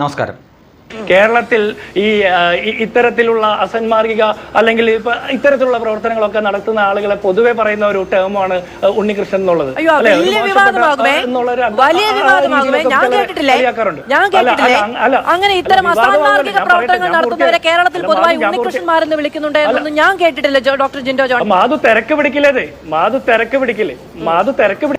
നമസ്കാരം. കേരളത്തിൽ ഈ ഇത്തരത്തിലുള്ള അസന്മാർഗിക അല്ലെങ്കിൽ ഇത്തരത്തിലുള്ള പ്രവർത്തനങ്ങളൊക്കെ നടത്തുന്ന ആളുകളെ പൊതുവെ പറയുന്ന ഒരു ടേമാണ് ഉണ്ണികൃഷ്ണൻ എന്നുള്ളത്. അങ്ങനെ ഇത്തരം. അസാന്മാർഗിക പ്രവർത്തനങ്ങൾ നടത്തുന്നവരെ കേരളത്തിൽ പൊതുവായി ഉണ്ണികൃഷ്ണന്മാരെന്ന് വിളിക്കുന്നുണ്ട് എന്നൊന്നും ഞാൻ കേട്ടിട്ടില്ല ഡോക്ടർ ജിൻഡോ ജോൺ മാധു തിരക്ക് പിടിക്കില്ലേ മാധു തിരക്ക് പിടിക്കില്ലേ? മാധു തിരക്ക്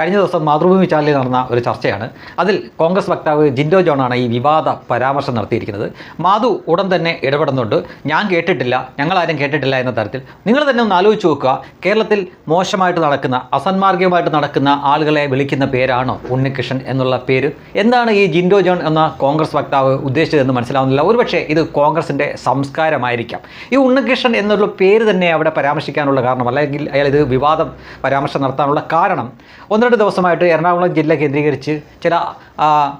കഴിഞ്ഞ ദിവസം മാതൃഭൂമി ചാനലിൽ നടന്ന ഒരു ചർച്ചയാണ്. അതിൽ കോൺഗ്രസ് വക്താവ് ജിൻഡോ ജോണാണ് ഈ വിവാദ പരാമർശം നടത്തിയിരിക്കുന്നത്. മാധു ഉടൻ തന്നെ ഇടപെടുന്നുണ്ട്. ഞാൻ കേട്ടിട്ടില്ല ഞങ്ങളാരും കേട്ടിട്ടില്ല എന്ന തരത്തിൽ. നിങ്ങൾ തന്നെ ഒന്ന് ആലോചിച്ച് നോക്കുക. കേരളത്തിൽ മോശമായിട്ട് നടക്കുന്ന അസന്മാർഗികമായിട്ട് നടക്കുന്ന ആളുകളെ വിളിക്കുന്ന പേരാണോ ഉണ്ണികൃഷ്ണൻ എന്നുള്ള പേര്? എന്താണ് ഈ ജിൻഡോ ജോൺ എന്ന കോൺഗ്രസ് വക്താവ് ഉദ്ദേശിച്ചതെന്ന് മനസ്സിലാവുന്നില്ല. ഒരുപക്ഷെ ഇത് കോൺഗ്രസിന്റെ സംസ്കാരമായിരിക്കാം. ഈ ഉണ്ണികൃഷ്ണൻ എന്നുള്ള പേര് തന്നെ അവിടെ പരാമർശിക്കാനുള്ള കാരണം അല്ലെങ്കിൽ അയാൾ ഇത് വിവാദം പരാമർശം നടത്താനുള്ള കാരണം. ഒന്ന് രണ്ട് ദിവസമായിട്ട് എറണാകുളം ജില്ല കേന്ദ്രീകരിച്ച് ചില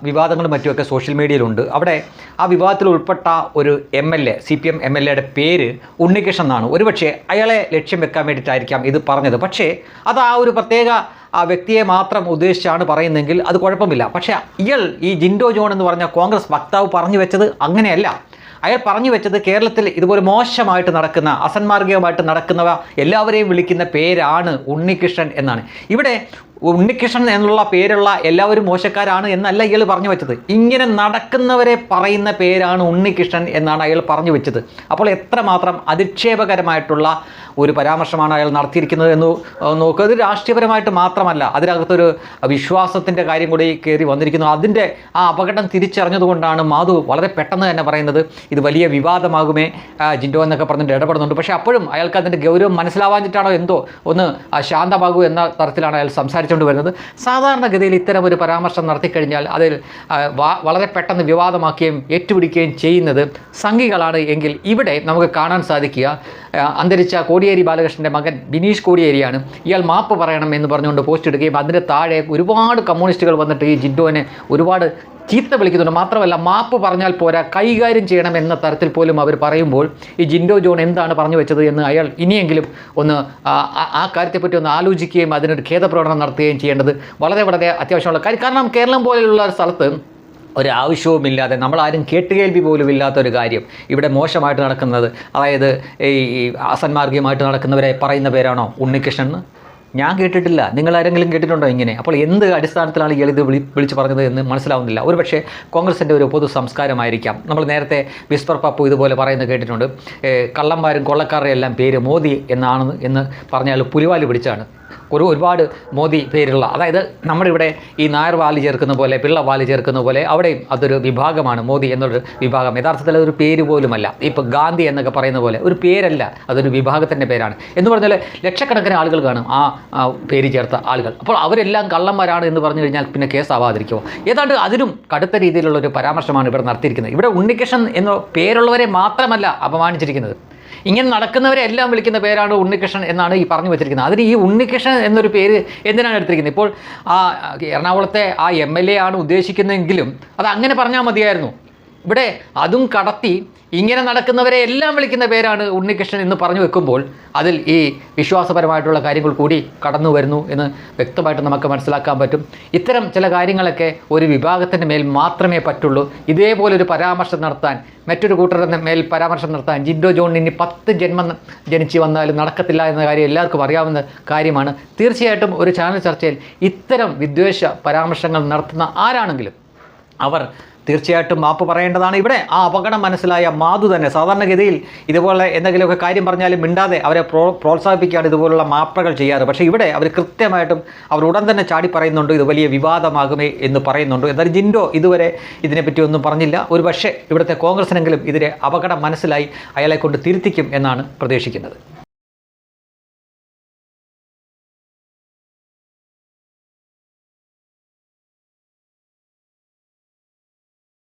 വിവാദങ്ങളും മറ്റുമൊക്കെ സോഷ്യൽ മീഡിയയിലുണ്ട്. അവിടെ ആ വിവാദത്തിൽ ഉൾപ്പെട്ട ഒരു M L A C P M M L എയുടെ പേര് ഉണ്ണികൃഷ്ണൻ എന്നാണ്. ഒരുപക്ഷെ അയാളെ ലക്ഷ്യം വെക്കാൻ വേണ്ടിയിട്ടായിരിക്കാം ഇത് പറഞ്ഞത്. പക്ഷേ അത് ആ ഒരു പ്രത്യേക ആ വ്യക്തിയെ മാത്രം ഉദ്ദേശിച്ചാണ് പറയുന്നതെങ്കിൽ അത് കുഴപ്പമില്ല. പക്ഷേ ഇയാൾ ഈ ജിൻഡോ ജോൺ എന്ന് പറഞ്ഞ കോൺഗ്രസ് വക്താവ് പറഞ്ഞു വെച്ചത് അങ്ങനെയല്ല. അയാൾ പറഞ്ഞു വെച്ചത് കേരളത്തിൽ ഇതുപോലെ മോശമായിട്ട് നടക്കുന്ന അസന്മാർഗികമായിട്ട് നടക്കുന്നവ എല്ലാവരെയും വിളിക്കുന്ന പേരാണ് ഉണ്ണികൃഷ്ണൻ എന്നാണ്. ഇവിടെ ഉണ്ണികൃഷ്ണൻ എന്നുള്ള പേരുള്ള എല്ലാവരും മോശക്കാരാണ് എന്നല്ല ഇയാൾ പറഞ്ഞു വെച്ചത്. ഇങ്ങനെ നടക്കുന്നവരെ പറയുന്ന പേരാണ് ഉണ്ണികൃഷ്ണൻ എന്നാണ് അയാൾ പറഞ്ഞു വെച്ചത്. അപ്പോൾ എത്രമാത്രം അധിക്ഷേപകരമായിട്ടുള്ള ഒരു പരാമർശമാണ് അയാൾ നടത്തിയിരിക്കുന്നത് എന്ന് നോക്കുക അത് രാഷ്ട്രീയപരമായിട്ട് മാത്രമല്ല അതിനകത്തൊരു വിശ്വാസത്തിന്റെ കാര്യം കൂടി കയറി വന്നിരിക്കുന്നു. അതിന്റെ ആ അപകടം തിരിച്ചറിഞ്ഞതുകൊണ്ടാണ് മാധു വളരെ പെട്ടെന്ന് തന്നെ പറയുന്നത് ഇത് വലിയ വിവാദമാകുമേ ജിൻഡോ എന്നൊക്കെ പറഞ്ഞിട്ട് ഇടപെടുന്നുണ്ട്. പക്ഷേ അപ്പോഴും അയാൾക്ക് അതിന്റെ ഗൗരവം മനസ്സിലാവാഞ്ഞിട്ടാണോ എന്തോ ഒന്ന് ശാന്തമാകൂ എന്ന തരത്തിലാണ് അയാൾ സംസാരിച്ചുകൊണ്ട് വരുന്നത്. സാധാരണഗതിയിൽ ഇത്തരം ഒരു പരാമർശം നടത്തിക്കഴിഞ്ഞാൽ അതിൽ വളരെ പെട്ടെന്ന് വിവാദമാക്കുകയും ഏറ്റുപിടിക്കുകയും ചെയ്യുന്നത് സംഘികളാണ് എങ്കിൽ ഇവിടെ നമുക്ക് കാണാൻ സാധിക്കുക അന്തരിച്ച കോടിയേരി ബാലകൃഷ്ണന്റെ മകൻ ബിനീഷ് കോടിയേരിയാണ്. ഇയാൾ മാപ്പ് പറയണം എന്ന് പറഞ്ഞുകൊണ്ട് പോസ്റ്റ് ഇടുകയും അതിന്റെ താഴെ ഒരുപാട് കമ്മ്യൂണിസ്റ്റുകൾ വന്നിട്ട് ഈ ജിൻഡോനെ ഒരുപാട് ചീത്ത വിളിക്കുന്നുണ്ട്. മാത്രമല്ല മാപ്പ് പറഞ്ഞാൽ പോരാ കൈകാര്യം ചെയ്യണം എന്ന തരത്തിൽ പോലും അവർ പറയുമ്പോൾ ഈ ജിൻഡോ ജോൺ എന്താണ് പറഞ്ഞു വെച്ചത് എന്ന് അയാൾ ഇനിയെങ്കിലും ഒന്ന് ആ കാര്യത്തെപ്പറ്റി ഒന്ന് ആലോചിക്കുകയും അതിനൊരു ഖേദപ്രകടനം നടത്തുകയും ചെയ്യേണ്ടത് വളരെ വളരെ അത്യാവശ്യമുള്ള കാര്യം. കാരണം കേരളം പോലെയുള്ള ഒരു സ്ഥലത്ത് ഒരാവശ്യവുമില്ലാതെ നമ്മളാരും കേട്ടുകേൽവി പോലും ഇല്ലാത്തൊരു കാര്യം ഇവിടെ മോശമായിട്ട് നടക്കുന്നത്. അതായത് ഈ അസന്മാർഗീയമായിട്ട് നടക്കുന്നവരെ പറയുന്ന പേരാണോ ഉണ്ണികൃഷ്ണൻ ഞാൻ കേട്ടിട്ടില്ല. നിങ്ങൾ ആരെങ്കിലും കേട്ടിട്ടുണ്ടോ ഇങ്ങനെ? അപ്പോൾ എന്ത് അടിസ്ഥാനത്തിലാണ് ഇയാൾ ഇത് വിളി വിളിച്ച് പറഞ്ഞത് എന്ന് മനസ്സിലാവുന്നില്ല. ഒരുപക്ഷെ കോൺഗ്രസിന്റെ ഒരു പൊതു സംസ്കാരമായിരിക്കാം. നമ്മൾ നേരത്തെ വിസ്പർ പപ്പു ഇതുപോലെ പറയുന്നത് കേട്ടിട്ടുണ്ട്. കള്ളന്മാരും കൊള്ളക്കാരുടെ എല്ലാം പേര് മോദി എന്നാണ് എന്ന് പറഞ്ഞാൽ പുലിവാൽ പിടിച്ചാണ് ഒരു ഒരുപാട് മോദി പേരുള്ള അതായത് നമ്മുടെ ഇവിടെ ഈ നായർ വാലി ചേർക്കുന്ന പോലെ പിള്ള വാലി ചേർക്കുന്ന പോലെ അവിടെയും അതൊരു വിഭാഗമാണ് മോദി എന്നൊരു വിഭാഗം. യഥാർത്ഥത്തിൽ അതൊരു പേര് പോലുമല്ല. ഇപ്പോൾ ഗാന്ധി എന്നൊക്കെ പറയുന്ന പോലെ ഒരു പേരല്ല അതൊരു വിഭാഗത്തിന്റെ പേരാണ്. എന്ന് പറഞ്ഞാൽ ലക്ഷക്കണക്കിന് ആളുകൾ കാണും ആ പേര് ചേർത്ത ആളുകൾ. അപ്പോൾ അവരെല്ലാം കള്ളന്മാരാണ് എന്ന് പറഞ്ഞു കഴിഞ്ഞാൽ പിന്നെ കേസ് കേസാവാതിരിക്കുമോ ഏതാണ്ട് അതിനും കടുത്ത രീതിയിലുള്ള ഒരു പരാമർശമാണ് ഇവിടെ നടത്തിയിരിക്കുന്നത്. ഇവിടെ ഉണ്ണികൃഷ്ണൻ എന്ന പേരുള്ളവരെ മാത്രമല്ല അപമാനിച്ചിരിക്കുന്നത്. ഇങ്ങനെ നടക്കുന്നവരെ എല്ലാം വിളിക്കുന്ന പേരാണ് ഉണ്ണികൃഷ്ണൻ എന്നാണ് ഈ പറഞ്ഞു വെച്ചിരിക്കുന്നത്. അതിന് ഈ ഉണ്ണികൃഷ്ണൻ എന്നൊരു പേര് എന്തിനാണ് എടുത്തിരിക്കുന്നത്? ഇപ്പോൾ ആ എറണാകുളത്തെ ആ എം എൽ എ ആണ് ഉദ്ദേശിക്കുന്നതെങ്കിലും അത് അങ്ങനെ പറഞ്ഞാൽ മതിയായിരുന്നു. ഇവിടെ അതും കടത്തി ഇങ്ങനെ നടക്കുന്നവരെ എല്ലാം വിളിക്കുന്ന പേരാണ് ഉണ്ണികൃഷ്ണൻ എന്ന് പറഞ്ഞു വെക്കുമ്പോൾ അതിൽ ഈ വിശ്വാസപരമായിട്ടുള്ള കാര്യങ്ങൾ കൂടി കടന്നു വരുന്നു എന്ന് വ്യക്തമായിട്ട് നമുക്ക് മനസ്സിലാക്കാൻ പറ്റും. ഇത്തരം ചില കാര്യങ്ങളൊക്കെ ഒരു വിഭാഗത്തിന്റെ മേൽ മാത്രമേ പറ്റുള്ളൂ. ഇതേപോലൊരു പരാമർശം നടത്താൻ മറ്റൊരു കൂട്ടരുടെ മേൽ പരാമർശം നടത്താൻ ജിൻഡോ ജോൺ ഇനി പത്ത് ജന്മം ജനിച്ചു വന്നാലും നടക്കത്തില്ല എന്ന കാര്യം എല്ലാവർക്കും അറിയാവുന്ന കാര്യമാണ്. തീർച്ചയായിട്ടും ഒരു ചാനൽ ചർച്ചയിൽ ഇത്തരം വിദ്വേഷ പരാമർശങ്ങൾ നടത്തുന്ന ആരാണെങ്കിലും അവർ തീർച്ചയായിട്ടും മാപ്പ് പറയേണ്ടതാണ്. ഇവിടെ ആ അപകടം മനസ്സിലായ മാധു തന്നെ. സാധാരണഗതിയിൽ ഇതുപോലെ എന്തെങ്കിലുമൊക്കെ കാര്യം പറഞ്ഞാലും മിണ്ടാതെ അവരെ പ്രോ പ്രോത്സാഹിപ്പിക്കുകയാണ് ഇതുപോലുള്ള മാപ്പകൾ ചെയ്യാറ്. പക്ഷേ ഇവിടെ അവർ കൃത്യമായിട്ടും അവർ ഉടൻ തന്നെ ചാടി പറയുന്നുണ്ട് ഇത് വലിയ വിവാദമാകുമേ എന്ന് പറയുന്നുണ്ട്. എന്തായാലും ജിൻഡോ ഇതുവരെ ഇതിനെപ്പറ്റി ഒന്നും പറഞ്ഞില്ല. ഒരു പക്ഷേ ഇവിടുത്തെ കോൺഗ്രസിനെങ്കിലും ഇതിലെ അപകടം മനസ്സിലായി അയാളെ കൊണ്ട് തിരുത്തിക്കും എന്നാണ് പ്രതീക്ഷിക്കുന്നത്.